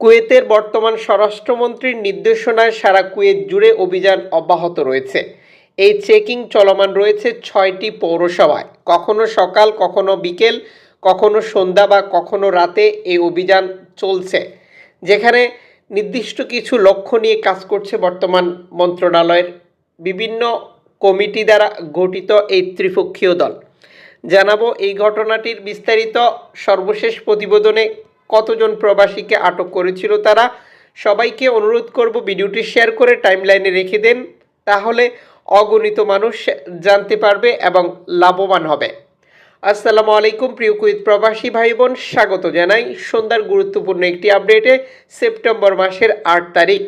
কুয়েতের বর্তমান স্বরাষ্ট্রমন্ত্রীর নির্দেশনায় সারা কুয়েত জুড়ে অভিযান অব্যাহত রয়েছে। এই চেকিং চলমান রয়েছে ছয়টি পৌরসভায়। কখনো সকাল, কখনো বিকেল, কখনো সন্ধ্যা বা কখনো রাতে এই অভিযান চলছে, যেখানে নির্দিষ্ট কিছু লক্ষ্য নিয়ে কাজ করছে বর্তমান মন্ত্রণালয়ের বিভিন্ন কমিটি দ্বারা গঠিত এই ত্রিপক্ষীয় দল। জানাব এই ঘটনাটির বিস্তারিত সর্বশেষ প্রতিবেদনে কতজন প্রবাসীকে আটক করেছিল তারা সবাইকে অনুরোধ করব ভিডিওটি শেয়ার করে টাইমলাইনে রেখে দেন, তাহলে অগণিত মানুষ জানতে পারবে এবং লাভবান হবে। আসসালামু আলাইকুম প্রিয় কুইত প্রবাসী ভাই বোন স্বাগত জানাই সন্ধ্যার গুরুত্বপূর্ণ একটি আপডেটে, সেপ্টেম্বর মাসের আট তারিখ।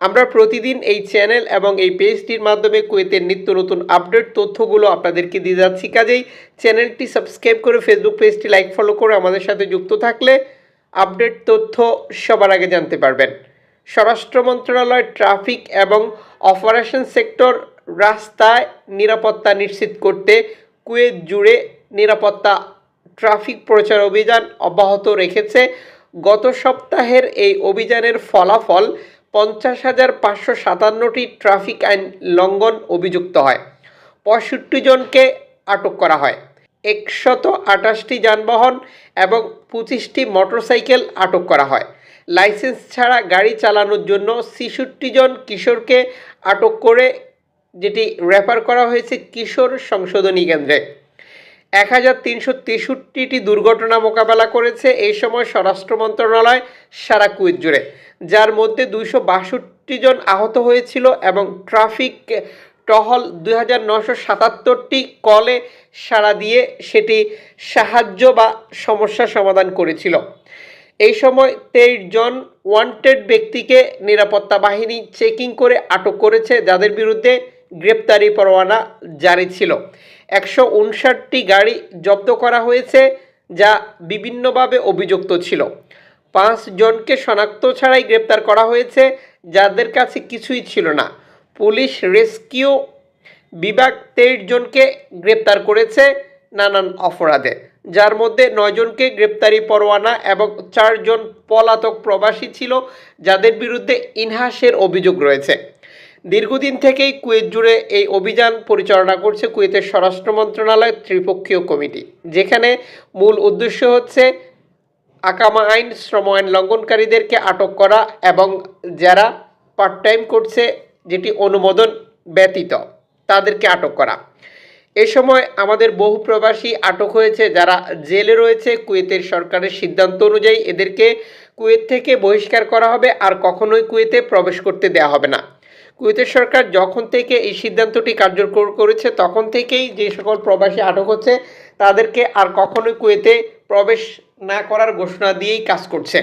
আমরা প্রতিদিন এই চ্যানেল এবং এই পেজটির মাধ্যমে কুয়েতের নিত্য নতুন আপডেট তথ্যগুলো আপনাদেরকে দিয়ে যাচ্ছি। কাজেই চ্যানেলটি সাবস্ক্রাইব করে ফেসবুক পেজটি লাইক ফলো করে আমাদের সাথে যুক্ত থাকলে আপডেট তথ্য সবার আগে জানতে পারবেন। স্বরাষ্ট্র মন্ত্রণালয়, ট্রাফিক এবং অপারেশন সেক্টর রাস্তায় নিরাপত্তা নিশ্চিত করতে কুয়েত জুড়ে নিরাপত্তা ট্রাফিক প্রচার অভিযান অব্যাহত রেখেছে। গত সপ্তাহের এই অভিযানের ফলাফল পঞ্চাশ হাজার পাঁচশো সাতান্নটি ট্রাফিক আইন লঙ্ঘন অভিযুক্ত হয়। পঁয়ষট্টি জনকে আটক করা হয়। একশত আঠাশটি যানবাহন এবং পঁচিশটি মোটরসাইকেল আটক করা হয়। লাইসেন্স ছাড়া গাড়ি চালানোর জন্য ছেষট্টি জন কিশোরকে আটক করে যেটি রেফার করা হয়েছে কিশোর সংশোধনী কেন্দ্রে। এক হাজার তিনশো তেষট্টিটি দুর্ঘটনা মোকাবেলা করেছে এই সময় স্বরাষ্ট্র মন্ত্রণালয় সারা কুয়েত জুড়ে, যার মধ্যে দুইশো বাষট্টি জন আহত হয়েছিল এবং ট্রাফিক টহল দুই কলে সাড়া দিয়ে সেটি সাহায্য বা সমস্যা সমাধান করেছিল। এই সময় তেইশ জন ওয়ান্টেড ব্যক্তিকে নিরাপত্তা বাহিনী চেকিং করে আটক করেছে, যাদের বিরুদ্ধে গ্রেপ্তারি পরোয়ানা জারি ছিল। একশো উনষাটটি গাড়ি জব্দ করা হয়েছে, যা বিভিন্নভাবে অভিযুক্ত ছিল। পাঁচ জনকে শনাক্ত ছাড়াই গ্রেপ্তার করা হয়েছে, যাদের কাছে কিছুই ছিল না। পুলিশ রেস্কিউ বিভাগ তেইশ জনকে গ্রেপ্তার করেছে নানান অপরাধে। যার মধ্যে নয়জনকে গ্রেপ্তারি পরোয়ানা এবং চারজন পলাতক প্রবাসী ছিল, যাদের বিরুদ্ধে ইনহাসের অভিযোগ রয়েছে। দীর্ঘদিন থেকেই কুয়েত জুড়ে এই অভিযান পরিচালনা করছে কুয়েতের স্বরাষ্ট্র মন্ত্রণালয় ত্রিপক্ষীয় কমিটি, যেখানে মূল উদ্দেশ্য হচ্ছে আকামা আইন, শ্রম আইন লঙ্ঘনকারীদেরকে আটক করা এবং যারা পার্ট টাইম করছে যেটি অনুমোদন ব্যতীত, তাদেরকে আটক করা। এ সময় আমাদের বহু প্রবাসী আটক হয়েছে যারা জেলে রয়েছে। কুয়েতের সরকারের সিদ্ধান্ত অনুযায়ী এদেরকে কুয়েত থেকে বহিষ্কার করা হবে, আর কখনোই কুয়েতে প্রবেশ করতে দেওয়া হবে না। কুয়েতের সরকার যখন থেকে এই সিদ্ধান্তটি কার্যকর করেছে, তখন থেকেই যে সকল প্রবাসী আটক হচ্ছে, তাদেরকে আর কখনোই কুয়েতে প্রবেশ না করার ঘোষণা দিয়েই কাজ করছে।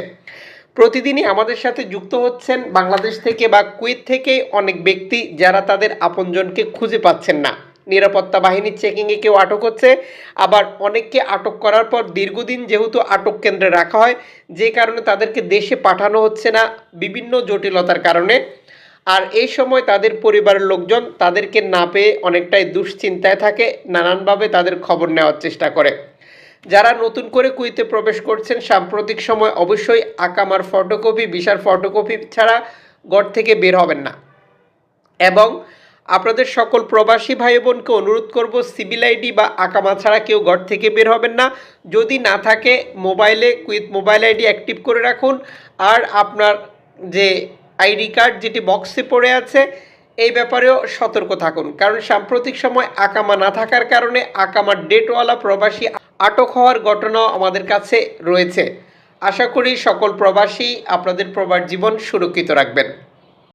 প্রতিদিনই আমাদের সাথে যুক্ত হচ্ছেন বাংলাদেশ থেকে বা কুয়েত থেকে অনেক ব্যক্তি যারা তাদের আপনজনকে খুঁজে পাচ্ছেন না। নিরাপত্তা বাহিনীর চেকিংয়ে কেউ আটক হচ্ছে, আবার অনেককে আটক করার পর দীর্ঘদিন যেহেতু আটক কেন্দ্রে রাখা হয়, যে কারণে তাদেরকে দেশে পাঠানো হচ্ছে না বিভিন্ন জটিলতার কারণে। আর এই সময় তাদের পরিবারের লোকজন তাদেরকে না পেয়ে অনেকটাই দুশ্চিন্তায় থাকে, নানানভাবে তাদের খবর নেওয়ার চেষ্টা করে। যারা নতুন করে কুইতে প্রবেশ করছেন, সাম্প্রতিক সময় অবশ্যই আকামার ফটোকপি বিশার ফটোকপি ছাড়া ঘর থেকে বের হবেন না। এবং আপনাদের সকল প্রবাসী ভাই বোনকে অনুরোধ করব, সিভিল আইডি বা আকামা ছাড়া কেউ ঘর থেকে বের হবেন না। যদি না থাকে, মোবাইলে কুইথ মোবাইল আইডি অ্যাক্টিভ করে রাখুন। আর আপনার যে আইডি কার্ড, যেটি বক্সে পড়ে আছে এই ব্যাপারেও সতর্ক থাকুন। কারণ সাম্প্রতিক সময় আকামা না থাকার কারণে আকামার ডেটওয়ালা প্রবাসী আটক হওয়ার ঘটনাও আমাদের কাছে রয়েছে। আশা করি সকল প্রবাসী আপনাদের প্রবাস জীবন সুরক্ষিত রাখবেন।